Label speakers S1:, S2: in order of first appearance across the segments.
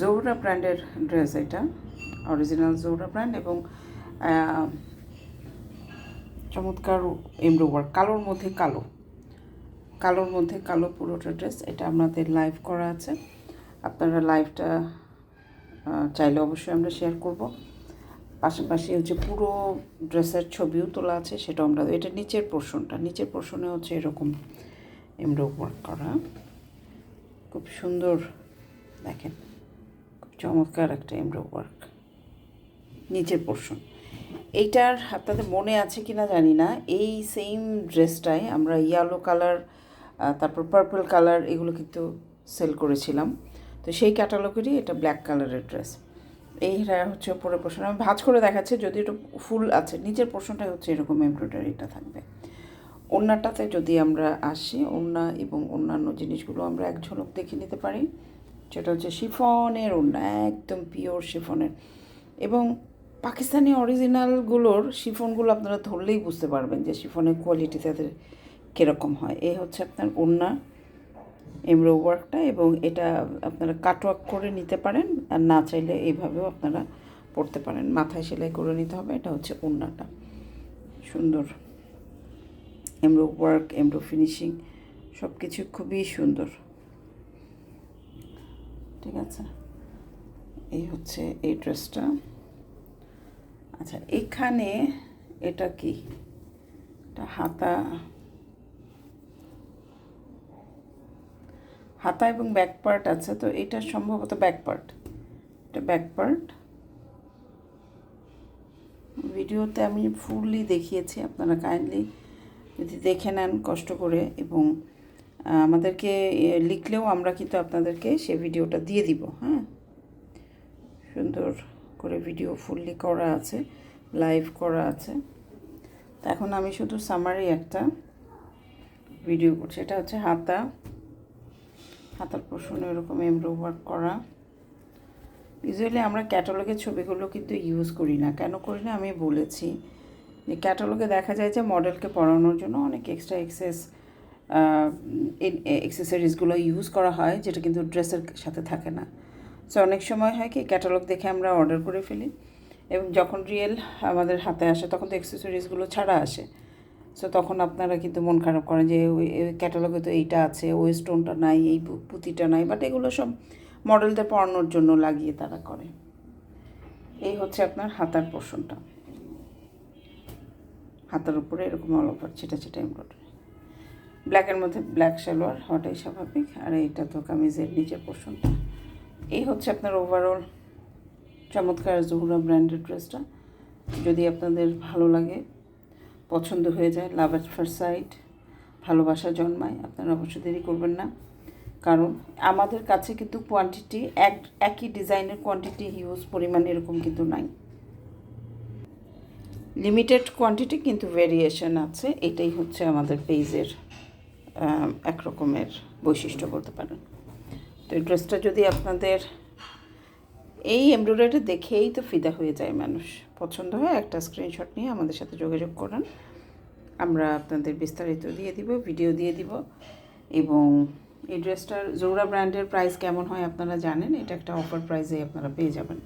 S1: জৌরা ব্র্যান্ডের ড্রেস এটা original জৌরা brand এবং চমৎকার এমব্রো ওয়ার্ক কালোর মধ্যে কালো, কালোর মধ্যে কালো পুরোটা ড্রেস, এটা আমাদের লাইভ করা আছে। আপনারা লাইভটা চাইলে অবশ্যই আমরা শেয়ার করব। পাশাপাশি হচ্ছে পুরো ড্রেসের ছবিও তোলা আছে, সেটাও আমরা, এটা নিচের পোর্শনটা নিচের পোর্শনে হচ্ছে এরকম এমব্রো ওয়ার্ক করা। খুব সুন্দর, দেখেন। চমৎকার একটা এমব্রো ওয়ার্ক। নিচের পোর্শন এইটার আপনাদের মনে আছে কি না জানি না। এই সেম ড্রেসটাই আমরা ইয়েলো কালার তারপর পার্পল কালার এগুলো কিন্তু সেল করেছিলাম। তো সেই ক্যাটালগেরই এটা ব্ল্যাক কালারের ড্রেস এইটা হচ্ছে উপরের পোর্শন আমি ভাঁজ করে দেখাচ্ছি, যদি একটু ফুল আছে। নিচের পোর্শনটাই হচ্ছে এরকম এমব্রয়ডারিটা থাকবে। ওড়নাটাতে যদি আমরা আসি, ওড়না এবং অন্যান্য জিনিসগুলো আমরা এক ঝলক দেখে নিতে পারি। সেটা হচ্ছে শিফনের ওড়না, একদম পিওর শিফনের। এবং পাকিস্তানি অরিজিনালগুলোর শিফনগুলো আপনারা ধরলেই বুঝতে পারবেন যে শিফনের কোয়ালিটি তাদের কীরকম হয়। এই হচ্ছে আপনার ওড়না, এমব্রো ওয়ার্কটা এবং এটা আপনারা কাটওয়ার্ক করে নিতে পারেন আর না চাইলে এইভাবেও আপনারা পড়তে পারেন। মাথায় সেলাই করে নিতে হবে, এটা হচ্ছে ওড়নাটা। সুন্দর। এমব্রো ওয়ার্ক, এমব্রো ফিনিশিং সব কিছু খুবই সুন্দর। ঠিক আছে? এই হচ্ছে এই ড্রেসটা। আচ্ছা এখানে এটা কি? এটা হাতা। হাতা এবং ব্যাক পার্ট আছে, তো এটা সম্ভবত ব্যাক পার্ট এটা ব্যাক পার্ট ভিডিওতে আমি ফুললি দেখিয়েছি, আপনারা কাইন্ডলি যদি দেখে নেন কষ্ট করে এবং আমাদেরকে লিখলেও আমরা কিন্তু আপনাদেরকে সে ভিডিওটা দিয়ে দিব হ্যাঁ? সুন্দর করে ভিডিও ফুললি করা আছে, লাইভ করা আছে। তো এখন আমি শুধু সামারি একটা ভিডিও করছি এটা হচ্ছে হাতা। হাতার পোষণ এরকম এমব্রো ওয়ার্ক করা। ইউজুয়ালি আমরা ক্যাটালগের ছবিগুলো কিন্তু ইউজ করি না। কেন করি না? আমি বলেছি যে ক্যাটালগে দেখা যায় যে মডেলকে পড়ানোর জন্য অনেক এক্সট্রা এক্সেস এক্সেসরিজগুলো ইউজ করা হয়, যেটা কিন্তু ড্রেসের সাথে থাকে না। সো অনেক সময় হয় কি ক্যাটালগ দেখে আমরা অর্ডার করে ফেলি, এবং যখন রিয়েল আমাদের হাতে আসে, তখন তো এক্সেসরিজগুলো ছাড়া আসে। সো তখন আপনারা কিন্তু মন খারাপ করেন যে, ওই ক্যাটালগে তো এইটা আছে, ওই স্টোনটা নাই, এই পুঁতিটা নাই বাট এগুলো সব মডেলদের পড়ানোর জন্য লাগিয়ে তারা করে। এই হচ্ছে আপনার হাতার পোর্শনটা হাতার উপরে এরকম অল ওভার ছেটা ছেটা এমব্রয়ডারি ব্ল্যাকের মধ্যে ব্ল্যাক সালোয়ার হওয়াটাই স্বাভাবিক, আর এইটা তো কামিজের নিচের পোর্শনটা এই হচ্ছে আপনার ওভারঅল চমৎকার জহুরা ব্র্যান্ডেড ড্রেসটা যদি আপনাদের ভালো লাগে, পছন্দ হয়ে যায় লাভ এট ফার্স্ট সাইড ভালোবাসা জন্মায়, আপনারা অবশ্যই দেরি করবেন না। কারণ আমাদের কাছে কিন্তু কোয়ান্টিটি এক, একই ডিজাইনের কোয়ান্টিটি হিউজ পরিমাণ এরকম কিন্তু নাই। লিমিটেড কোয়ান্টিটি কিন্তু ভেরিয়েশন আছে, এটাই হচ্ছে আমাদের পেজের এক রকমের বৈশিষ্ট্য বলতে পারেন। তো এই ড্রেসটা যদি আপনাদের এই এমব্রয়ডারিটা দেখেই তো ফিদা হয়ে যায় মানুষ। পছন্দ হয়, একটা স্ক্রিনশট নিয়ে আমাদের সাথে যোগাযোগ করেন। আমরা আপনাদের বিস্তারিত দিয়ে দিব ভিডিও দিয়ে দিব। এবং এই ড্রেসটার জোড়া ব্র্যান্ডের প্রাইস কেমন হয় আপনারা জানেন, এটা একটা অফার প্রাইসে আপনারা পেয়ে যাবেন।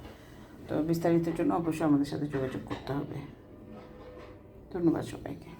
S1: তো বিস্তারিতের জন্য অবশ্যই আমাদের সাথে যোগাযোগ করতে হবে। ধন্যবাদ সবাইকে।